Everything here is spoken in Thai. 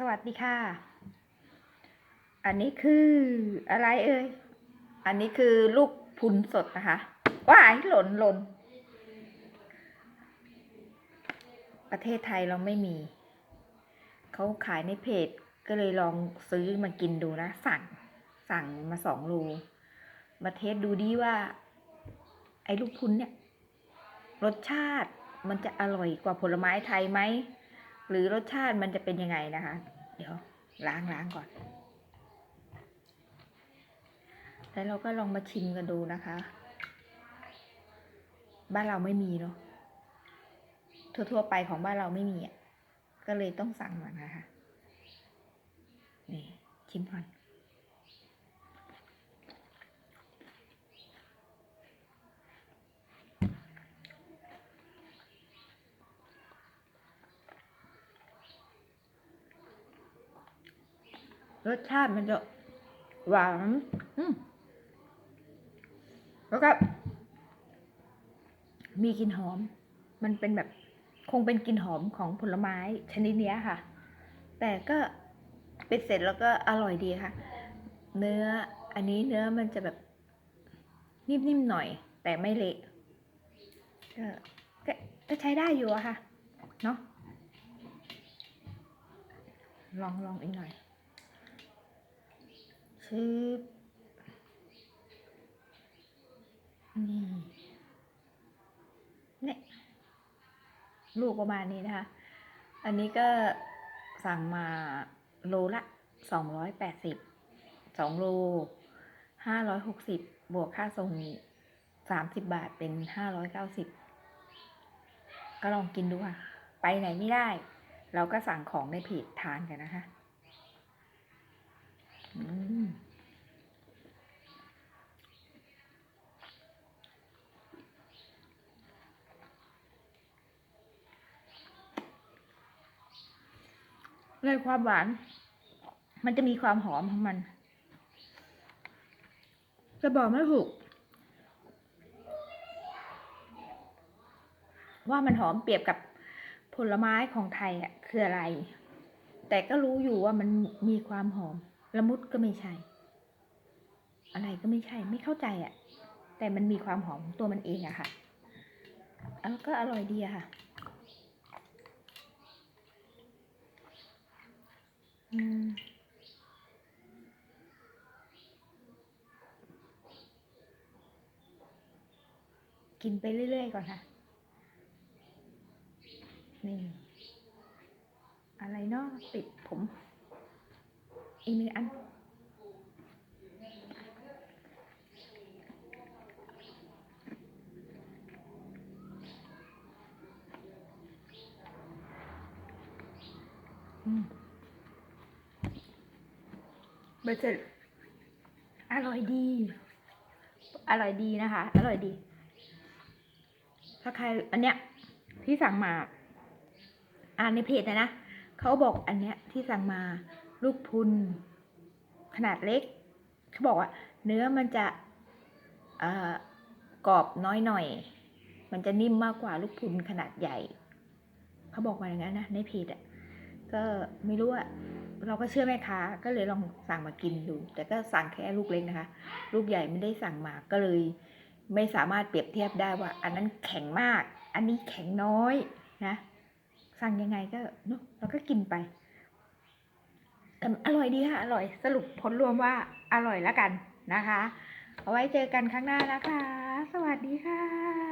สวัสดีค่ะ อันนี้คืออะไรเอ่ย อันนี้คือลูกพุนสดนะคะว้ายหล่นหล่น ประเทศไทยเราไม่มี เขาขายในเพจก็เลยลองซื้อมากินดูนะ สั่ง สั่งมาสองโล มาเทสดูดีว่า ไอ้ลูกพุนเนี่ย รสชาติมันจะอร่อยกว่าผลไม้ไทยไหม หรือรสชาติมันจะเป็นยังไงนะคะ เดี๋ยวล้างล้างก่อน แล้วเราก็ลองมาชิมกันดูนะคะ บ้านเราไม่มีเนาะทั่วๆไปของบ้านเราไม่มีอะก็เลยต้องสั่งมานะคะนี่ชิมก่อน รสชาติมันจะหวานอืมแล้วก็มีกลิ่นหอม มันเป็นแบบคงเป็นกลิ่นหอมของผลไม้ชนิดเนี้ยค่ะ แต่ก็เป็นเสร็จแล้วก็อร่อยดีค่ะ เนื้ออันนี้เนื้อมันจะแบบนิ่มๆหน่อย แต่ไม่เละก็ก็ก็ใช้ได้อยู่อะค่ะ เนาะลองลองอีกหน่อย ชืบนี่เนี่ยลูกประมาณนี้นะคะ อันนี้ก็สั่งมาโลละสองร้อยแปดสิบสองโลห้าร้อยหกสิบบวกค่าส่งสามสิบบาทเป็นห้าร้อยเก้าสิบก็ลองกินดูค่ะ ไปไหนไม่ได้ เราก็สั่งของในเพจทานกันนะคะ อืม เลยความหวาน มันจะมีความหอมของมัน จะบอกไม่ถูกว่ามันหอมเปรียบกับผลไม้ของไทยอะคืออะไร แต่ก็รู้อยู่ว่ามันมีความหอม ละมุดก็ไม่ใช่ อะไรก็ไม่ใช่ ไม่เข้าใจอะ แต่มันมีความหอมของตัวมันเองอะค่ะ แล้วก็อร่อยดีอะค่ะ อืม กินไปเรื่อย ๆ ก่อนค่ะ นี่ อะไรเนาะติดผม อีกหนึ่งอันอืม เบอร์เสร็จอร่อยดี อร่อยดีนะคะ อร่อยดี ถ้าใครอันเนี้ยที่สั่งมา อ่านในเพจนะนะเขาบอกอันเนี้ยที่สั่งมาลูกพุน ขนาดเล็กเขาบอกว่า เนื้อมันจะเอ่อกรอบน้อยหน่อย มันจะนิ่มมากกว่าลูกพุนขนาดใหญ่ เขาบอกมาอย่างนั้นนะในเพจอะ ก็ไม่รู้อะ เราก็เชื่อแม่ค้าก็เลยลองสั่งมากินดู แต่ก็สั่งแค่ลูกเล็กนะคะ ลูกใหญ่ไม่ได้สั่งมาก็เลย ไม่สามารถเปรียบเทียบได้ว่า อันนั้นแข็งมาก อันนี้แข็งน้อยนะ สั่งยังไงก็เนาะเราก็กินไปแต่อร่อยดีค่ะอร่อยสรุปผลรวมว่าอร่อยแล้วกันนะคะ เอาไว้เจอกันครั้งหน้านะคะ สวัสดีค่ะ